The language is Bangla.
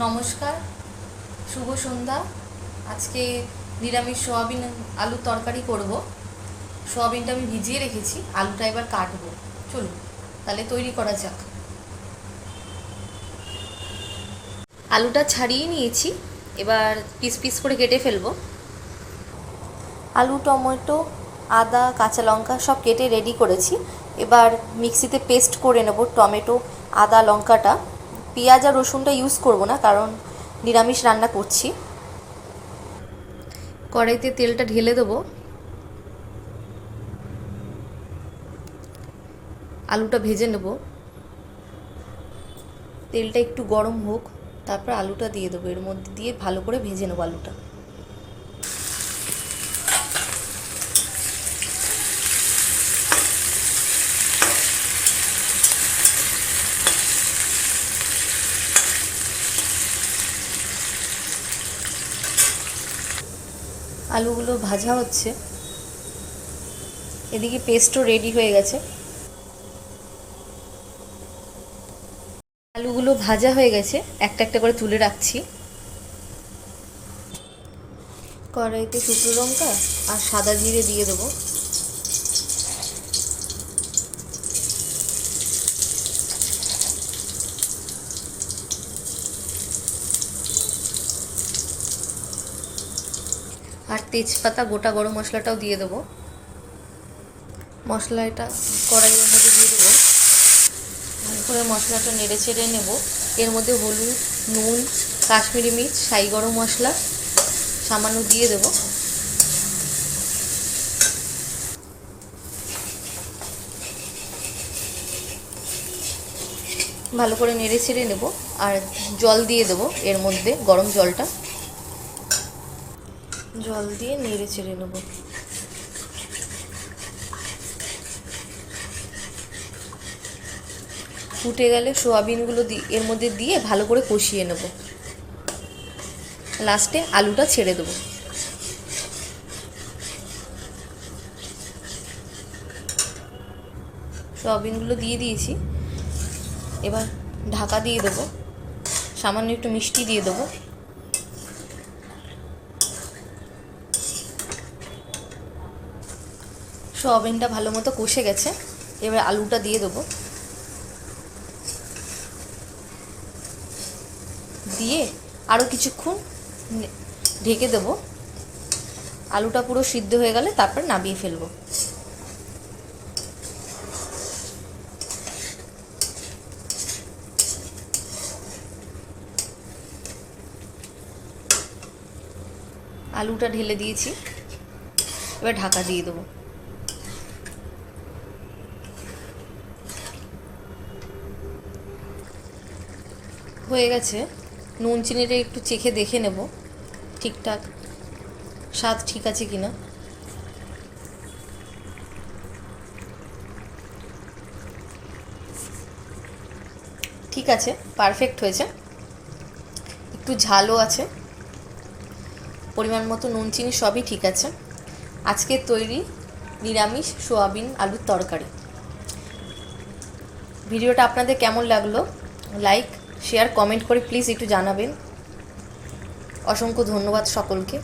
নমস্কার, শুভ সন্ধ্যা। আজকে নিরামিষ সোয়াবিন আলুর তরকারি করব। সোয়াবিনটা আমি ভিজিয়ে রেখেছি, আলুটা এবার কাটবো। চলুন, তাহলে তৈরি করা যাক। আলুটা ছাড়িয়ে নিয়েছি, এবার পিস পিস করে কেটে ফেলব। আলু, টমেটো, আদা, কাঁচা লঙ্কা সব কেটে রেডি করেছি। এবার মিক্সিতে পেস্ট করে নেব টমেটো, আদা, লঙ্কাটা। পেঁয়াজ আর রসুনটা ইউজ করব না, কারণ নিরামিষ রান্না করছি। কড়াইতে তেলটা ঢেলে দেবো। আলুটা ভেজে নেব। তেলটা একটু গরম হোক, তারপর আলুটা দিয়ে দেবো। এর মধ্যে দিয়ে ভালো করে ভেজে নেব আলুটা। আলুগুলো ভাজা হচ্ছে। এদিকে পেস্টও রেডি হয়ে গেছে। আলুগুলো ভাজা হয়ে গেছে। একটা একটা করে তুলে রাখছি। কড়াইতে শুকনো লঙ্কা আর সাদা জিরে দিয়ে দেবো। আর তেজপাতা, গোটা গরম মশলাটাও দিয়ে দেবো। মশলাটা কড়াইয়ের মধ্যে দিয়ে দেবো। করে মশলাটা নেড়ে চেড়ে নেব। এর মধ্যে হলুদ, নুন, কাশ্মীরি মির্চ সাই গরম মশলা সামান্য দিয়ে দেবো। ভালো করে নেড়ে ছেড়ে নেব। আর জল দিয়ে দেবো এর মধ্যে, গরম জলটা। জল দিয়ে নেড়ে চেড়ে নেব। ফুটে গেলে সোয়াবিনগুলো এর মধ্যে দিয়ে ভালো করে কষিয়ে নেব। লাস্টে আলুটা ছেড়ে দেবো। সোয়াবিনগুলো দিয়ে দিয়েছি। এবার ঢাকা দিয়ে দেবো। সামান্য একটু মিষ্টি দিয়ে দেবো। সোয়াবিনটা ভালো মতো কষে গেছে, এবার আলুটা দিয়ে দেবো। দিয়ে আরও কিছুক্ষণ ঢেকে দেবো। আলুটা পুরো সিদ্ধ হয়ে গেলে তারপর নামিয়ে ফেলব। আলুটা ঢেলে দিয়েছি। এবার ঢাকা দিয়ে দেবো। হয়ে গেছে। নুন চিনিটা একটু চেখে দেখে নেব, ঠিকঠাক। স্বাদ ঠিক আছে কি না ঠিক আছে পারফেক্ট হয়েছে। একটু ঝালও আছে। পরিমাণ মতো নুন চিনি সবই ঠিক আছে। আজকের তৈরি নিরামিষ সোয়াবিন আলুর তরকারি। ভিডিওটা আপনাদের কেমন লাগল? লাইক শেয়ার কমেন্ট করে প্লিজ একটু জানাবেন। অসংখ্য ধন্যবাদ সকলকে।